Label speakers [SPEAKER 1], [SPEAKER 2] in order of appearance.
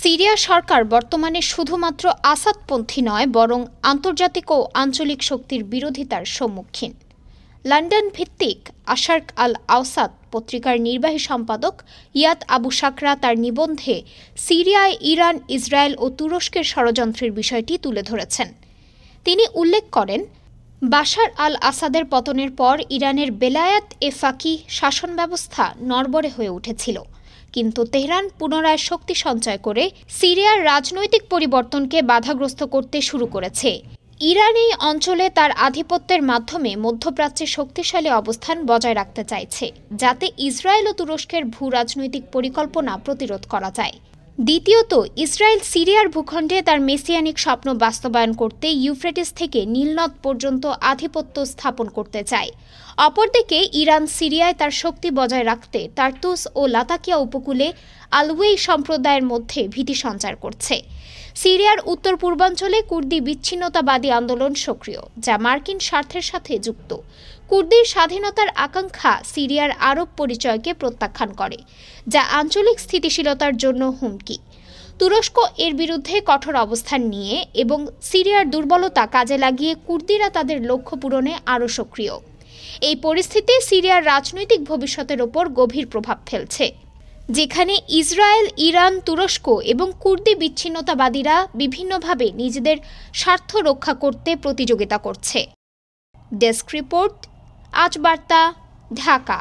[SPEAKER 1] Syria সরকার বর্তমানে শুধুমাত্র আসাদপন্থী নয়, বরং আন্তর্জাতিক ও আঞ্চলিক শক্তির বিরোধিতার সম্মুখীন। লন্ডন ভিত্তিক আশার্ক আল আওসাদ পত্রিকার নির্বাহী সম্পাদক ইয়াদ আবু সাকরা তার নিবন্ধে সিরিয়ায় ইরান, ইসরায়েল ও তুরস্কের ষড়যন্ত্রের বিষয়টি তুলে ধরেছেন। তিনি উল্লেখ করেন বাশার আল আসাদের পতনের পর ইরানের বেলায়াত এ ফাকি শাসন ব্যবস্থা নড়বড়ে হয়ে উঠেছিল। কিন্তু তেহরান পুনরায় শক্তি সঞ্চয় করে সিরিয়ার রাজনৈতিক পরিবর্তনকে বাধাগ্রস্ত করতে শুরু করেছে। ইরান এই অঞ্চলে তার আধিপত্যের মাধ্যমে মধ্যপ্রাচ্যে শক্তিশালী অবস্থান বজায় রাখতে চাইছে, যাতে ইসরায়েল ও তুরস্কের ভূ রাজনৈতিক পরিকল্পনা প্রতিরোধ করা যায়। দ্বিতীয়ত, ইসরায়েল সিরিয়ার ভূখণ্ডে তার মেসিয়ানিক স্বপ্ন বাস্তবায়ন করতে ইউফ্রেটিস থেকে নীলনদ পর্যন্ত আধিপত্য স্থাপন করতে চায়। অপরদিকে, ইরান সিরিয়ায় তার শক্তি বজায় রাখতে তার্তুস ও লাতাকিয়া উপকূলে আলওয়েই সম্প্রদায়ের মধ্যে ভীতি সঞ্চার করছে। সিরিয়ার উত্তর পূর্বাঞ্চলে কুর্দি বিচ্ছিন্নতাবাদী আন্দোলন সক্রিয়, যা মার্কিন স্বার্থের সাথে যুক্ত। কুর্দির স্বাধীনতার আকাঙ্ক্ষা সিরিয়ার আরব পরিচয়কে প্রত্যাখ্যান করে, যা আঞ্চলিক স্থিতিশীলতার জন্য হুমকি। তুরস্ক এর বিরুদ্ধে কঠোর অবস্থান নিয়ে এবং সিরিয়ার দুর্বলতা কাজে লাগিয়ে কুর্দিরা তাদের লক্ষ্য পূরণে আরও সক্রিয়। এই পরিস্থিতি সিরিয়ার রাজনৈতিক ভবিষ্যতের ওপর গভীর প্রভাব ফেলছে, যেখানে ইসরায়েল, ইরান, তুরস্ক এবং কুর্দি বিচ্ছিন্নতাবাদীরা বিভিন্নভাবে নিজেদের স্বার্থ রক্ষা করতে প্রতিযোগিতা করছে। ডেস্ক রিপোর্ট আজ বার্তা ঢাকা